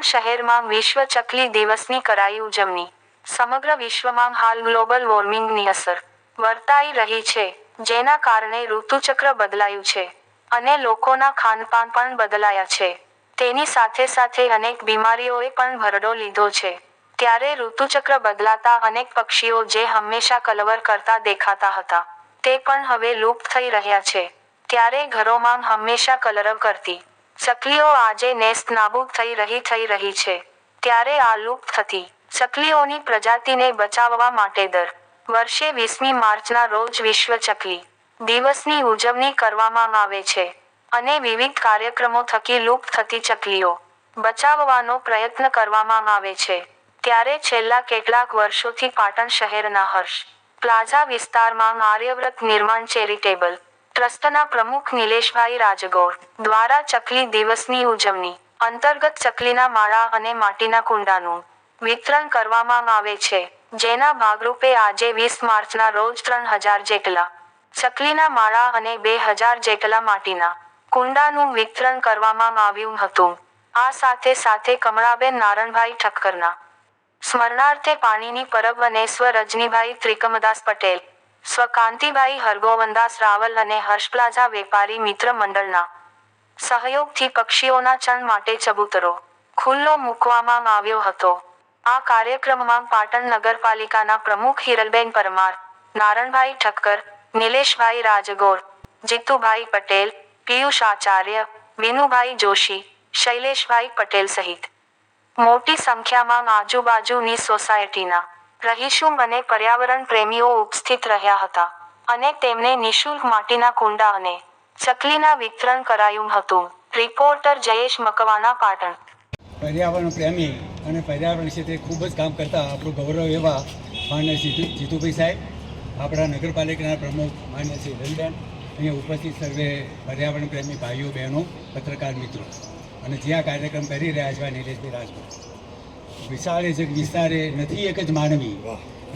પાટણ શહેરમાં વિશ્વ ચકલી દિવસની કરાઈ ઉજવણી સમગ્ર વિશ્વમાં હાલ ગ્લોબલ વોર્મિંગની અસર વર્તાઈ રહી છે, જેના કારણે ઋતુચક્ર બદલાયું છે અને લોકોના ખાનપાન પણ બદલાયા છે. તેની સાથે સાથે અનેક બીમારીઓએ પણ ભરડો લીધો છે. ત્યારે ઋતુચક્ર બદલાતા અનેક પક્ષીઓ જે હંમેશા કલવર કરતા દેખાતા હતા, તે પણ હવે લુપ્ત થઈ રહ્યા છે. ત્યારે ઘરોમાં હંમેશા કલરવ કરતી ચકલીઓ આજે નેસ્ત નાબૂદ થઈ રહી થઈ રહી છે. ત્યારે આ લુપ્ત થતી. ચકલીઓની પ્રજાતિને બચાવવા માટે દર વર્ષે વીસમી માર્ચના રોજ વિશ્વ ચકલી દિવસની ઉજવણી કરવામાં આવે છે અને વિવિધ કાર્યક્રમો થકી લુપ્ત થતી ચકલીઓ બચાવવાનો પ્રયત્ન કરવામાં આવે છે. ત્યારે છેલ્લા કેટલાક વર્ષોથી પાટણ શહેરના હર્ષ પ્લાઝા વિસ્તારમાં આર્યવ્રત નિર્માણ ચેરિટેબલ ટ્રસ્ટના પ્રમુખ નિલેશભાઈ રાજગોર દ્વારા ચકલી દિવસની ઉજવણી અંતર્ગત ચકલીના માળા અને માટીના કુંડાનું વિતરણ કરવામાં આવે છે, જેના ભાગરૂપે આજે વીસ માર્ચના રોજ ત્રણ હજાર જેટલા ચકલીના માળા અને બે હજાર જેટલા માટીના કુંડાનું વિતરણ કરવામાં આવ્યું હતું. આ સાથે સાથે કમળાબેન નારણભાઈ ઠક્કરના સ્મરણાર્થે પાણીની પરબ અને સ્વ ત્રિકમદાસ પટેલ સ્વ કાંતિભાઈ હરગોવનદાસ રાવલ અને હર્ષપ્લાઝા વેપારી મિત્ર મંડળના સહયોગથી પક્ષીઓના ચણ માટે ચબૂતરો ખુલ્લો મૂકવામાં આવ્યો હતો. આ કાર્યક્રમમાં પાટણ નગરપાલિકાના પ્રમુખ હિરલબેન પરમાર, નારણભાઈ ઠક્કર, નિલેશભાઈ રાજગોર, જીતુભાઈ પટેલ, પિયુષ આચાર્ય, વિનુભાઈ જોશી, શૈલેષભાઈ પટેલ સહિત મોટી સંખ્યામાં આજુબાજુની સોસાયટીના રહીશો અને પર્યાવરણ પ્રેમીઓ ઉપસ્થિત રહ્યા હતા અને તેમને નિઃશુલ્ક માટીના કુંડા અને ચકલીના વિતરણ કરાયું હતું. રિપોર્ટર જયેશ મકવાના પાટણ. પર્યાવરણ પ્રેમી અને પર્યાવરણ ક્ષેત્રે ખૂબ જ કામ કરતા આપણું ગૌરવ એવા માન્ય જીતુ, જીતુભાઈ સાહેબ, આપણા નગરપાલિકાના પ્રમુખ માન્ય શ્રી રંજન અહીંયા ઉપસ્થિત સર્વે પર્યાવરણ પ્રેમી ભાઈઓ, બહેનો, પત્રકાર મિત્રો. અને જે આ કાર્યક્રમ કરી રહ્યા છે નિલેશભાઈ રાજપૂત. વિશાળે જગ વિસ્તારે નથી એક જ માનવી.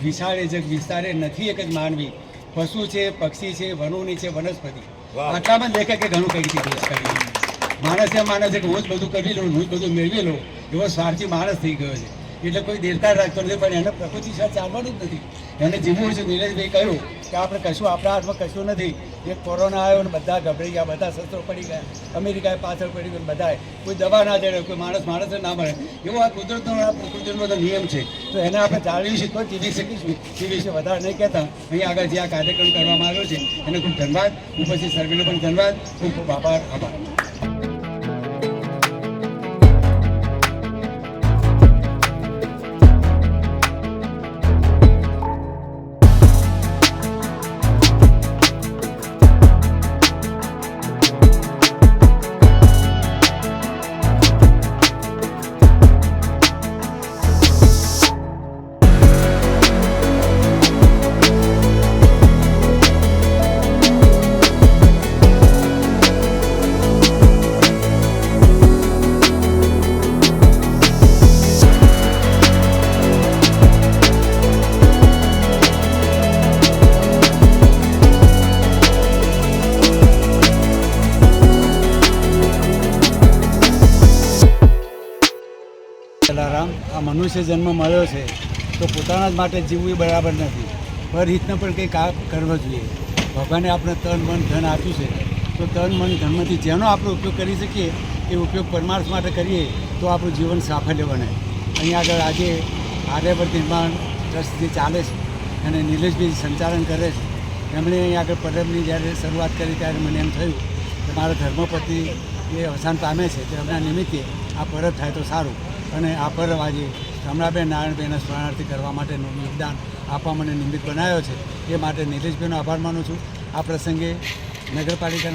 વિશાળે જગ વિસ્તારે નથી એક જ માનવી. પશુ છે પક્ષી છે વનોની છે વનસ્પતિ. આટલામાં લેખકે ઘણું કહી દીધું. માણસ માને છે કે હું જ બધું કરી લઉં હું જ બધું મેળવી લઉં. એવો સ્વાર્થી માણસ થઈ ગયો છે. એટલે કોઈ દેરતા રાખતો નથી, પણ એને પ્રકૃતિ સાથે ચાલવાનું જ નથી. એને જીવવું છે નીરજભાઈ કહ્યું કે આપણે કશું આપણા હાથમાં કશું નથી. એક કોરોના આવ્યો ને બધા ગભરાઈ ગયા, બધા શસ્ત્રો પડી ગયા, અમેરિકાએ પાછળ પડી ગયું બધાએ. કોઈ દવા ના દેડે કોઈ માણસ માણસને ના મળે. એવો આ કુદરતનો, આ પ્રકૃતિનો બધો નિયમ છે. તો એને આપણે જાળવીશું તો જીવી શકીશું એ વિશે વધારે નહીં કહેતા. અહીં આગળ જે આ કાર્યક્રમ કરવામાં આવ્યો છે, એને ખૂબ ધન્યવાદ. ઉપસ્થિત સર્વેનો પણ ધન્યવાદ. ખૂબ ખૂબ આભાર આભાર. જલારામ, આ મનુષ્ય જન્મ મળ્યો છે, તો પોતાના જ માટે જીવવું એ બરાબર નથી. પરહિતને પણ કંઈ કામ કરવો જોઈએ. ભગવાને આપણે તન, મન, ધન આપ્યું છે, તો તન, મન, ધનમાંથી જેનો આપણે ઉપયોગ કરી શકીએ, એ ઉપયોગ પરમાર્થ માટે કરીએ, તો આપણું જીવન સાફલ્ય બને. અહીં આગળ આજે આર્યવર્ત નિર્માણ ટ્રસ્ટ જે ચાલે છે, અને નિલેશભાઈ સંચાલન કરે છે, એમણે અહીં આગળ પરબની જ્યારે શરૂઆત કરી ત્યારે મને એમ થયું કે મારા ધર્મપતિ એ અવસાન પામે છે, તો એમના નિમિત્તે આ પરબ થાય તો સારું. અને આ આજે રમણાબેન નારાયણબેનના સ્મરણાર્થી કરવા માટેનું યોગદાન આપવા મને નિમિત્ત બનાવ્યો છે. એ માટે નિલેશભાઈનો આભાર માનું છું. આ પ્રસંગે નગરપાલિકાના